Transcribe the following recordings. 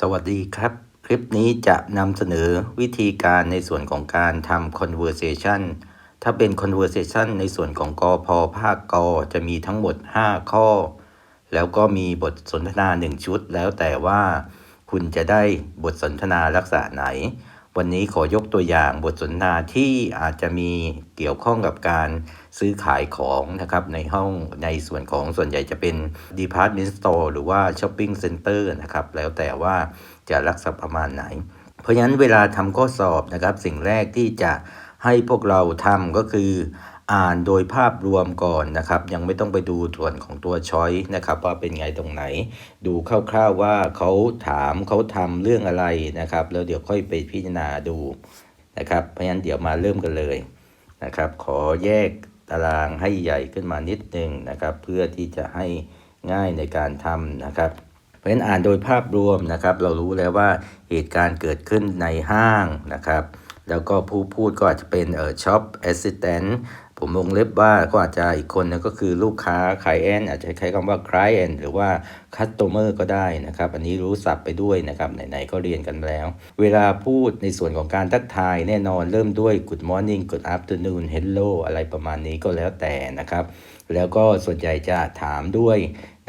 สวัสดีครับ คลิปนี้จะนำเสนอวิธีการในส่วนของการทำ conversation ถ้าเป็น conversation ในส่วนของกอพอภาคกอจะมีทั้งหมด 5 ข้อ แล้วก็มีบทสนทนา 1 ชุด แล้วแต่ว่าคุณจะได้บทสนทนาลักษณะไหน วันนี้ขอยกตัวอย่างบทสนทนาที่อาจจะมีเกี่ยวข้องกับการซื้อขายของนะครับในห้องในส่วนของส่วนใหญ่จะเป็น department store หรือว่า shopping center นะครับแล้วแต่ว่าจะรักษาประมาณไหน เพราะฉะนั้นเวลาทำข้อสอบนะครับสิ่งแรกที่จะให้พวกเราทำก็คือ อ่านโดยภาพรวมก่อนนะครับ ยังไม่ต้องไปดูส่วนของตัวช้อยนะครับ ว่าเป็นไงตรงไหน ดูคร่าวๆว่าเขาถามเขาทำเรื่องอะไรนะครับ แล้วเดี๋ยวค่อยไปพิจารณาดูนะครับเพราะฉะนั้นเดี๋ยวมาเริ่มกันเลยนะครับ ขอแยกตารางให้ใหญ่ขึ้นมานิดนึงนะครับ เพื่อที่จะให้ง่ายในการทำนะครับ เพราะฉะนั้นอ่านโดยภาพรวมนะครับ เรารู้แล้วว่าเหตุการณ์เกิดขึ้นในห้างนะครับ แล้วก็ผู้พูดก็อาจจะเป็นเอ่อช็อปแอสซิสแตนต์ ผมวงเล็บว่าก็อาจจะอีกคนนึงก็คือลูกค้าขายแอนอาจจะใช้คำว่า client หรือว่า customer ก็ได้นะครับ อันนี้รู้ศัพท์ไปด้วยนะครับ ไหนๆก็เรียนกันแล้ว เวลาพูดในส่วนของการทักทายแน่นอนเริ่มด้วย good morning good afternoon hello อะไรประมาณนี้ก็แล้วแต่นะครับ แล้วก็ส่วนใหญ่จะถามด้วย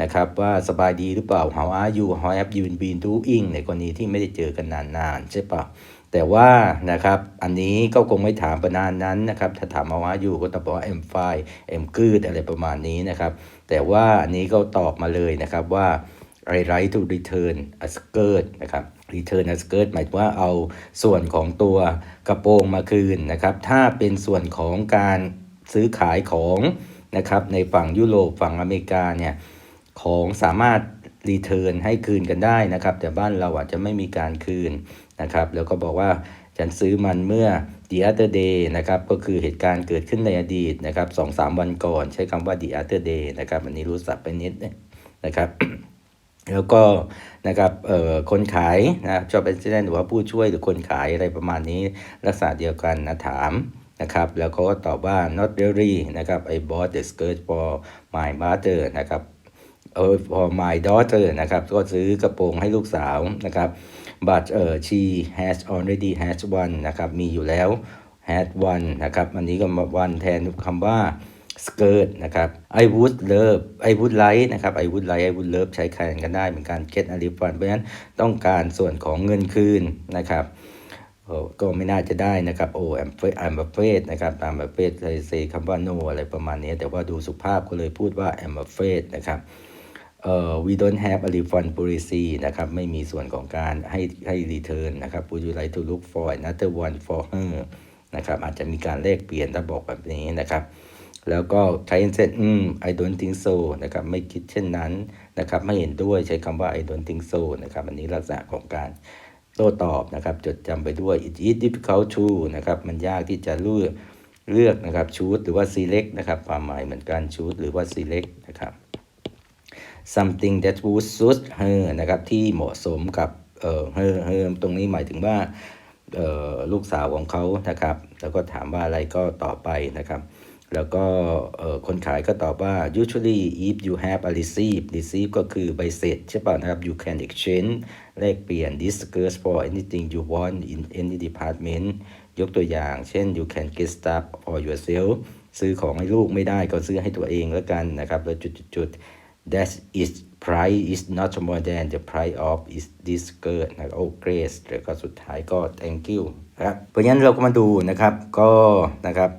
นะครับว่าสบายดีหรือเปล่า how are you how have you been doing ในกรณีที่ไม่ได้เจอกันนานๆใช่ปะแต่ว่านะครับอันนี้ก็คงไม่ถามประมาณนั้นนะครับถ้าถามมาว่าอยู่ก็ต้องบอกว่า I'm fine I'm good อะไรประมาณนี้นะครับแต่ว่าอันนี้ก็ตอบมาเลยนะครับว่า I like to return a skirt นะครับ return a skirt หมายว่าเอาส่วนของตัวกระโปรงมาคืนนะครับถ้าเป็นส่วนของการซื้อขายของนะครับในฝั่งยุโรปฝั่งอเมริกาเนี่ย ของสามารถรีเทิร์นให้คืนกันได้นะครับ แต่บ้านเราอาจจะไม่มีการคืนนะครับ แล้วก็บอกว่าฉันซื้อมันเมื่อ the other day นะครับ ก็คือเหตุการณ์เกิดขึ้นในอดีตนะครับสองสามวันก่อน ใช้คำว่า the other day นะครับ อันนี้รู้สับไปนิดนะครับ แล้วก็นะครับเอ่อคนขายนะชอบเป็นเช่นหรือว่าผู้ช่วยหรือคนขายอะไรประมาณนี้ลักษณะเดียวกันนะถามนะครับแล้วเขาก็ตอบว่า not really นะครับ I bought the skirt for my mother นะครับ เออ for my daughter นะครับ ก็ซื้อกระโปรงให้ลูกสาวนะครับ but เออ she has already has one นะครับ มีอยู่แล้ว had one นะครับ อันนี้ก็มา one แทนคำว่า skirt นะครับ I would love I would like นะครับ I would like I would love ใช้แทนกันได้เหมือนกัน get a refund เพราะฉะนั้นต้องการส่วนของเงินคืนนะครับก็ไม่น่าจะได้นะครับโอ้ I'm afraid I'm afraid นะครับ I'm afraid ใช้เซคำว่า no อะไรประมาณนี้ แต่ว่าดูสุภาพก็เลยพูดว่า I'm afraid นะครับ เอ่อ we don't have a refund policy นะครับ ไม่มีส่วนของการให้ให้ return นะครับ would you like to look for another one for her นะครับ อาจจะมีการแลกเปลี่ยนถ้าบอกแบบนี้นะครับ แล้วก็ใช้เส้นอืม I don't think so นะครับ ไม่คิดเช่นนั้นนะครับ ไม่เห็นด้วยใช้คำว่า I don't think so นะครับ อันนี้ลักษณะของการโต้ตอบนะครับ จดจำไปด้วย it is difficult to นะครับ มันยากที่จะเลือกเลือกนะครับ choose หรือว่า select นะครับ ความหมายเหมือนกัน choose หรือว่า select นะครับ something that would suit her นะครับที่เหมาะสมกับเอ่อ her her ตรงนี้หมายถึงว่าเอ่อลูกสาวของเขานะครับ แล้วก็ถามว่าอะไรก็ตอบไปนะครับ แล้วก็เอ่อคนขายก็ตอบว่า usually if you have a receipt receipt ก็คือใบเสร็จใช่ป่ะนะครับ you can exchange แลกเปลี่ยน this skirt for anything you want in any department ยกตัวอย่าง เช่น you can get stuff for yourself ซื้อของให้ลูกไม่ได้ก็ซื้อให้ตัวเองแล้วกันนะครับ แล้วจุดๆ that is price is not more than the price of is this skirt นะโอ้ grace แล้วก็สุดท้ายก็ thank you นะครับเพราะฉะนั้นเราก็มาดูนะครับก็นะครับ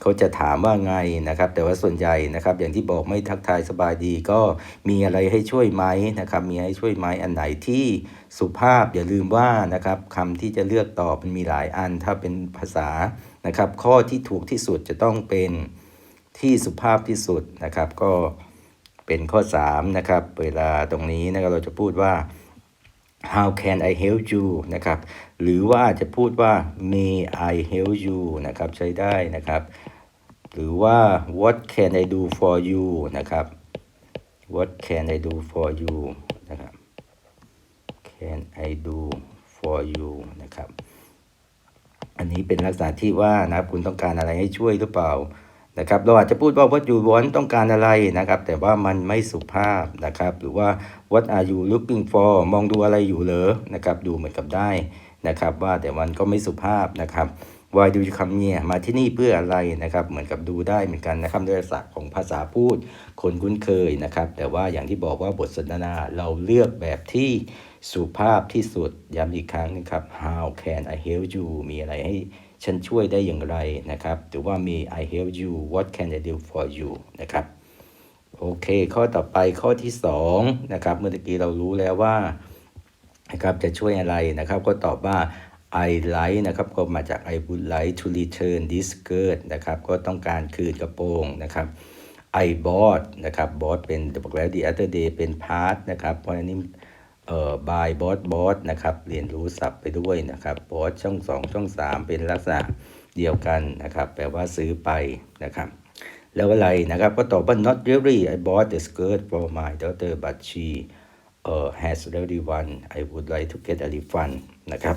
เขาจะถามว่าไงนะครับ แต่ว่าส่วนใหญ่นะครับ อย่างที่บอกไม่ทักทายสบายดีก็มีอะไรให้ช่วยไหมนะครับ มีให้ช่วยไหมอันไหนที่สุภาพอย่าลืมว่านะครับคำที่จะเลือกตอบมันมีหลายอันถ้าเป็นภาษานะครับ ข้อที่ถูกที่สุดจะต้องเป็นที่สุภาพที่สุดนะครับ ก็ เป็นข้อ 3 นะครับ เวลาตรงนี้นะครับเราจะพูดว่า how can I help you นะครับ หรือว่าจะพูดว่า may I help you นะครับ ใช้ได้นะครับ หรือว่า what can I do for you นะครับ what can I do for you นะครับ can I do for you นะครับ อันนี้เป็นลักษณะที่ว่านะครับ คุณต้องการอะไรให้ช่วยหรือเปล่า นะครับเราอาจจะพูดว่า what you want ต้องการอะไรนะครับ แต่ว่ามันไม่สุภาพนะครับ หรือว่า what are you looking for มองดูอะไรอยู่เหรอนะครับ ดูเหมือนกับได้นะครับ ว่าแต่มันก็ไม่สุภาพนะครับ why do you come here มาที่นี่เพื่ออะไรนะครับ เหมือนกับดูได้เหมือนกันนะครับด้วยลักษณะของภาษาพูด คนคุ้นเคยนะครับ แต่ว่าอย่างที่บอกว่าบทสนทนาเราเลือกแบบที่สุภาพที่สุดย้ำอีกครั้งนะครับ how can I help you มีอะไรให้ ฉันช่วยได้อย่างไรนะครับ หรือว่ามี I help you what can I do for you นะครับ โอเค ข้อต่อไปข้อที่2นะครับเมื่อกี้เรารู้แล้วว่านะครับจะช่วยอะไรนะครับ ก็ตอบว่า I like นะครับก็มาจาก I would like to return this skirt นะครับ ก็ต้องการคืนกระโปรงนะครับ I bought นะครับ bought เป็นบอกแล้ว the other day เป็น part นะครับ เพราะ เอ่อ by bought bought นะครับเรียนรู้ศัพท์ไปด้วยนะครับ bought ช่อง 2 ช่อง 3 เป็นลักษณะเดียวกันนะครับ แปลว่าซื้อไปนะครับ แล้วอะไรนะครับ ก็ตอบว่า not really I bought the skirt for my daughter but she uh, has already one I would like to get a refund นะครับ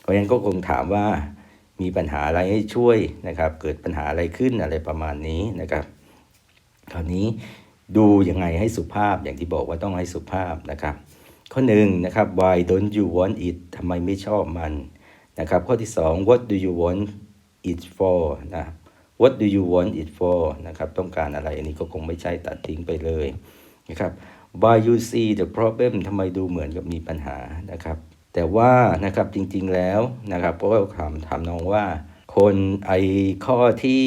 เพราะฉะนั้นก็คงถามว่ามีปัญหาอะไรให้ช่วยนะครับ เกิดปัญหาอะไรขึ้นอะไรประมาณนี้นะครับคราวนี้ดูยังไงให้สุภาพอย่างที่บอกว่าต้องให้สุภาพนะครับ ข้อหนึ่งนะครับ why don't you want it ทำไมไม่ชอบมันนะครับ ข้อที่สอง what do you want it for นะ what do you want it for นะครับ ต้องการอะไร อันนี้ก็คงไม่ใช่ตัดทิ้งไปเลยนะครับ why you see the problem ทำไมดูเหมือนกับมีปัญหานะครับ แต่ว่านะครับจริงๆแล้วนะครับก็ถามถามน้องว่า คนไอข้อที่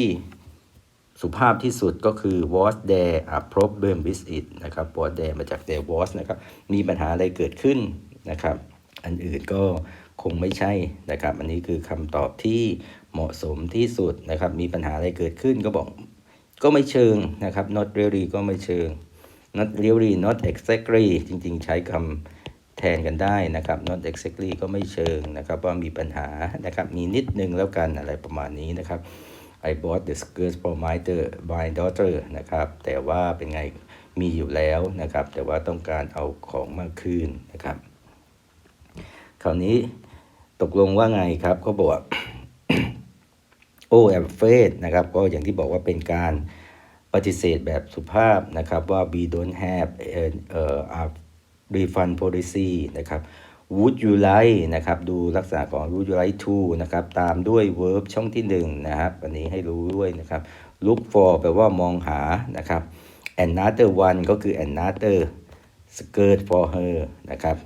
สุภาพที่สุดก็คือ was there a problem with it นะครับ was there มาจาก there was นะครับ มีปัญหาอะไรเกิดขึ้นนะครับ อันอื่นก็คงไม่ใช่นะครับ อันนี้คือคำตอบที่เหมาะสมที่สุดนะครับ มีปัญหาอะไรเกิดขึ้นก็บอก ก็ไม่เชิงนะครับ not really ก็ไม่เชิง not really not exactly จริงๆ ใช้คำแทนกันได้นะครับ not exactly ก็ไม่เชิงนะครับ ว่ามีปัญหานะครับ มีนิดนึงแล้วกันอะไรประมาณนี้นะครับ I bought the skirt for my daughter my daughter นะครับ แต่ว่าเป็นไงมีอยู่แล้วนะครับ แต่ว่าต้องการเอาของมาคืนนะครับ คราวนี้ตกลงว่าไงครับเขาบอกว่าโอ้แอมเฟสนะครับ ก็อย่างที่บอกว่าเป็นการปฏิเสธแบบสุภาพนะครับว่า we don't have a, a refund policy นะครับ would you like นะครับ ดูลักษณะของ would you like to นะครับ ตามด้วย verb ช่องที่หนึ่งนะครับ อันนี้ให้รู้ด้วยนะครับ look for แปลว่ามองหานะครับ another one ก็คือ another skirt for her นะครับ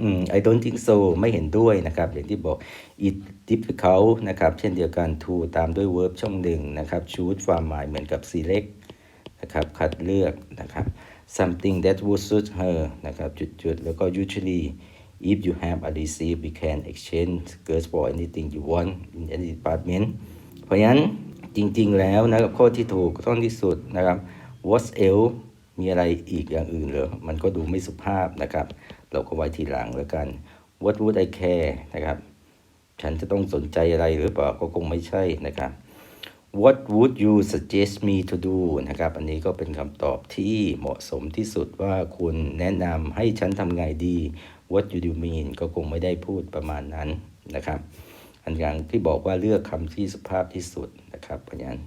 อืม I don't think so ไม่เห็นด้วยนะครับ อย่างที่บอก it difficult นะครับ เช่นเดียวกัน to ตามด้วย verb ช่องหนึ่งนะครับ choose ความหมายเหมือนกับ select นะครับ คัดเลือกนะครับ something that would suit her นะครับจุดๆ แล้วก็ usually if you have a receipt we can exchange skirts for anything you want in any department เพราะฉะนั้นจริงๆแล้วนะครับข้อที่ถูกต้องที่สุดนะครับ what else มีอะไรอีกอย่างอื่นเหรอมันก็ดูไม่สุภาพนะครับ เราก็ไว้ทีหลังแล้วกัน what would I care นะครับ ฉันจะต้องสนใจอะไรหรือเปล่าก็คงไม่ใช่นะครับ What would you suggest me to do นะครับ อันนี้ก็เป็นคำตอบที่เหมาะสมที่สุดว่าคุณแนะนำให้ฉันทำไงดี What you do mean ก็คงไม่ได้พูดประมาณนั้นนะครับ อันอย่างที่บอกว่าเลือกคำที่สุภาพที่สุดนะครับ เพราะฉะนั้น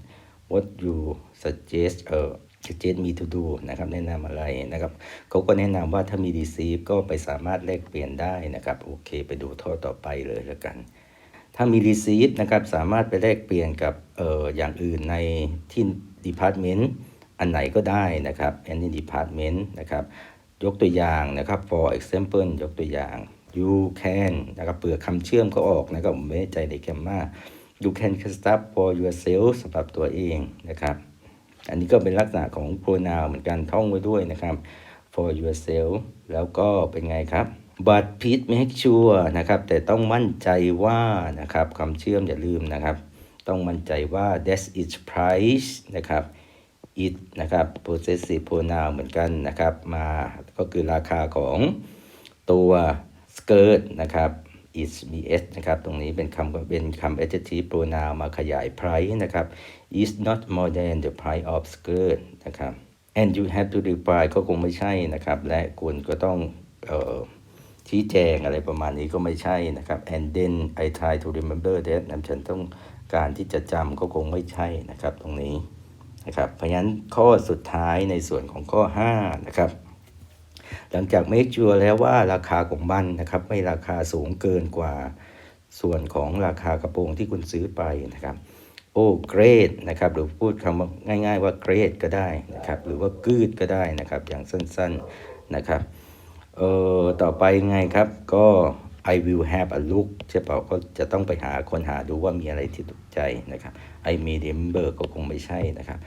What you suggest เออ suggest me to do นะครับ แนะนำอะไรนะครับ เขาก็แนะนำว่าถ้ามี receive ก็ไปสามารถแลกเปลี่ยนได้นะครับ โอเค ไปดูท่อต่อไปเลยแล้วกัน ถ้ามี receipt นะครับสามารถไปแลกเปลี่ยนกับเอ่ออย่างอื่นในที่ department อันไหนก็ได้นะครับ any department นะครับ ยกตัวอย่างนะครับ for example ยกตัวอย่าง you can นะครับเปลือกคำเชื่อมก็ออกนะครับผมไม่แน่ใจในแกมมา you can cast up for yourself สำหรับตัวเองนะครับ อันนี้ก็เป็นลักษณะของ pronoun เหมือนกันท่องไว้ด้วยนะครับ for yourself แล้วก็เป็นไงครับ but please make sure นะครับ แต่ต้องมั่นใจว่านะครับคำเชื่อมอย่าลืมนะครับ ต้องมั่นใจว่า that's its price นะครับ it นะครับ possessive pronoun เหมือนกันนะครับ มาก็คือราคาของตัว skirt นะครับ is ms นะครับ ตรงนี้เป็นคำเป็นคำ adjective pronoun มาขยาย price นะครับ is not more than the price of skirt นะครับ and you have to reply ก็คงไม่ใช่นะครับ และคุณก็ต้องเอ่อ ชี้แจงอะไรประมาณนี้ก็ไม่ใช่นะครับ and then I try to remember that นะฉันต้องการที่จะจำก็คงไม่ใช่นะครับตรงนี้นะครับเพราะฉะนั้นข้อสุดท้ายในส่วนของข้อ 5 นะครับ หลังจาก make sure แล้วว่าราคาของมันนะครับ ไม่ราคาสูงเกินกว่าส่วนของราคากระโปรงที่คุณซื้อไปนะครับโอ้เกรดนะครับหรือพูดคำง่าย ๆ ว่าเกรดก็ได้นะครับ หรือว่ากืดก็ได้นะครับ อย่างสั้น ๆนะครับ เอ่อต่อไปไงครับก็ I will have a look ใช่เปล่าก็จะต้องไปหาคนหาดูว่ามีอะไรที่ถูกใจนะครับ I may remember ก็คงไม่ใช่นะครับ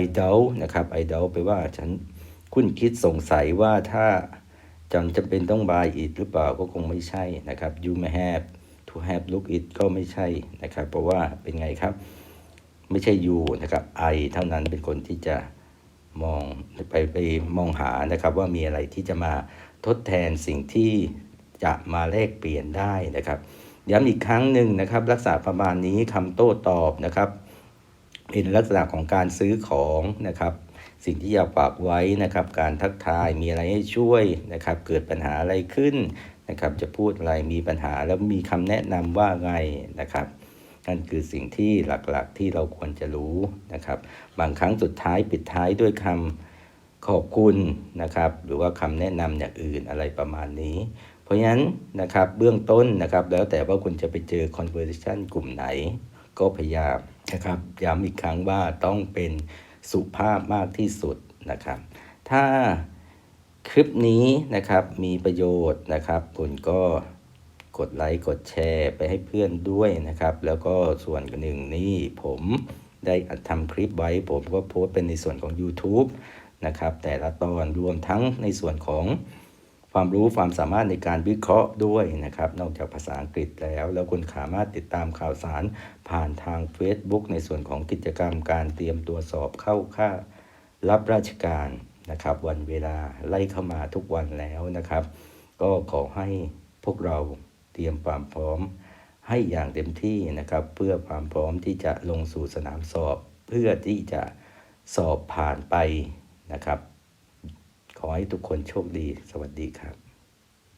I doubt นะครับ I doubt ไปว่าฉันคุณคิดสงสัยว่าถ้าจำจำเป็นต้อง buy it หรือเปล่าก็คงไม่ใช่นะครับ you may have to have look it ก็ไม่ใช่นะครับ เพราะว่าเป็นไงครับ ไม่ใช่ you นะครับ I เท่านั้นเป็นคนที่จะ มองไปไปมองหานะครับว่ามีอะไรที่จะมาทดแทนสิ่งที่จะมาแลกเปลี่ยนได้นะครับ ย้ำอีกครั้งหนึ่งนะครับ ลักษณะประมาณนี้คำโต้ตอบนะครับ เป็นลักษณะของการซื้อของนะครับ สิ่งที่อยากฝากไว้นะครับ การทักทายมีอะไรให้ช่วยนะครับ เกิดปัญหาอะไรขึ้นนะครับ จะพูดอะไรมีปัญหาแล้วมีคำแนะนำว่าไงนะครับ นั่นคือสิ่งที่หลักๆที่เราควรจะรู้นะครับ บางครั้งสุดท้ายปิดท้ายด้วยคำขอบคุณนะครับ หรือว่าคำแนะนำอย่างอื่นอะไรประมาณนี้ เพราะฉะนั้นนะครับเบื้องต้นนะครับ แล้วแต่ว่าคุณจะไปเจอ conversation กลุ่มไหน ก็พยายามนะครับย้ำอีกครั้งว่าต้องเป็นสุภาพมากที่สุดนะครับ ถ้าคลิปนี้นะครับมีประโยชน์นะครับ คุณก็ กดไลค์กดแชร์ไปให้เพื่อนด้วยนะครับ แล้วก็ส่วนหนึ่งนี่ผมได้ทำคลิปไว้ ผมก็โพสต์เป็นในส่วนของ YouTube นะครับ แต่ละตอนรวมทั้งในส่วนของความรู้ความสามารถในการวิเคราะห์ด้วยนะครับ นอกจากภาษาอังกฤษแล้ว แล้วคุณสามารถติดตามข่าวสารผ่านทาง Facebook ในส่วนของกิจกรรมการเตรียมตัวสอบเข้าค่ารับราชการนะครับ วันเวลาไล่เข้ามาทุกวันแล้วนะครับ ก็ขอให้พวกเรา เตรียมความพร้อมให้อย่างเต็มที่นะครับ เพื่อความพร้อมที่จะลงสู่สนามสอบ เพื่อที่จะสอบผ่านไปนะครับ ขอให้ทุกคนโชคดี สวัสดีครับ